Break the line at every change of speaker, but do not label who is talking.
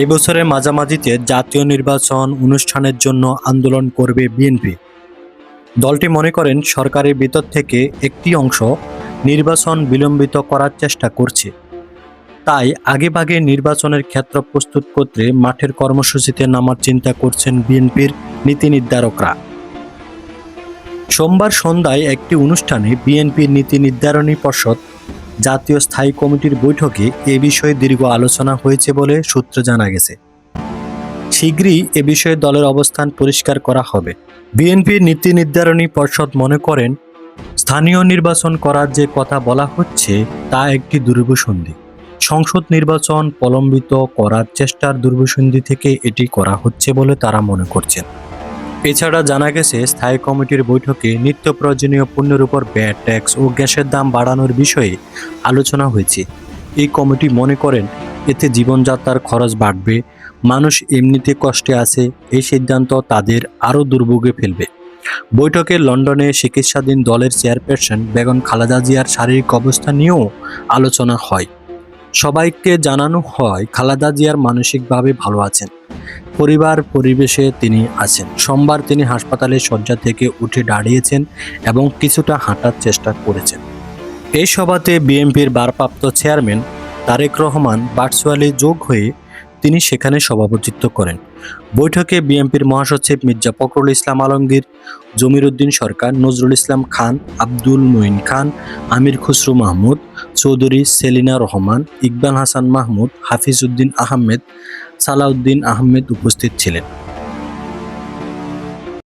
এই বছরের মাঝামাঝিতে জাতীয় নির্বাচন অনুষ্ঠানের জন্য আন্দোলন করবে বিএনপি। দলটি মনে করেন সরকারের ভিতর থেকে একটি অংশ নির্বাচন বিলম্বিত করার চেষ্টা করছে। তাই আগেভাগে নির্বাচনের ক্ষেত্র প্রস্তুত করতে মাঠের কর্মসূচিতে নামার চিন্তা করছেন বিএনপির নীতি নির্ধারকরা। সোমবার সন্ধ্যায় একটি অনুষ্ঠানে বিএনপির নীতি নির্ধারণী পর্ষদ জাতীয় স্থায়ী কমিটির বৈঠকে এ বিষয়ে দীর্ঘ আলোচনা হয়েছে বলে সূত্র জানা গেছে। শীঘ্রই এ বিষয়ে দলের অবস্থান পরিষ্কার করা হবে। বিএনপির নীতি নির্ধারণী পর্ষদ মনে করেন, স্থানীয় নির্বাচন করার যে কথা বলা হচ্ছে তা একটি দুর্বসন্ধি সংসদ নির্বাচন প্রলম্বিত করার চেষ্টার দুর্বসন্ধি থেকে এটি করা হচ্ছে বলে তারা মনে করছেন। এছাড়া জানা গেছে, স্থায়ী কমিটির বৈঠকে নিত্য প্রয়োজনীয় পণ্যের উপর ব্যাট ট্যাক্স ও গ্যাসের দাম বাড়ানোর বিষয়ে আলোচনা হয়েছে। এই কমিটি মনে করেন, এতে জীবনযাত্রার খরচ বাড়বে, মানুষ এমনিতে কষ্টে আছে এই সিদ্ধান্ত তাদের আরও দুর্ভোগে ফেলবে। বৈঠকে লন্ডনে চিকিৎসাধীন দলের চেয়ারপারসন বেগম খালেদা জিয়ার শারীরিক অবস্থা নিয়েও আলোচনা হয়। সবাইকে জানানো হয়, খালেদা জিয়ার মানসিকভাবে ভালো আছেন। পরিবার পরিবেশে তিনি আছেন। সোমবার তিনি হাসপাতালের শয্যা থেকে উঠে দাঁড়িয়েছেন এবং কিছুটা হাঁটার চেষ্টা করেছেন। এই সভাতে বিএনপির ভারপ্রাপ্ত চেয়ারম্যান তারেক রহমান ভার্চুয়ালি যোগ হয়ে তিনি সেখানে সভাপতিত্ব করেন। বৈঠকে বিএনপির মহাসচিব মির্জা ফখরুল ইসলাম আলমগীর জমির উদ্দিন সরকার, নজরুল ইসলাম খান, আব্দুল মঈন খান, আমির খুসরু মাহমুদ, চৌধুরী সেলিনা রহমান, ইকবাল হাসান মাহমুদ হাফিজ উদ্দিন আহমেদ সালাউদ্দিন আহমেদ উপস্থিত ছিলেন।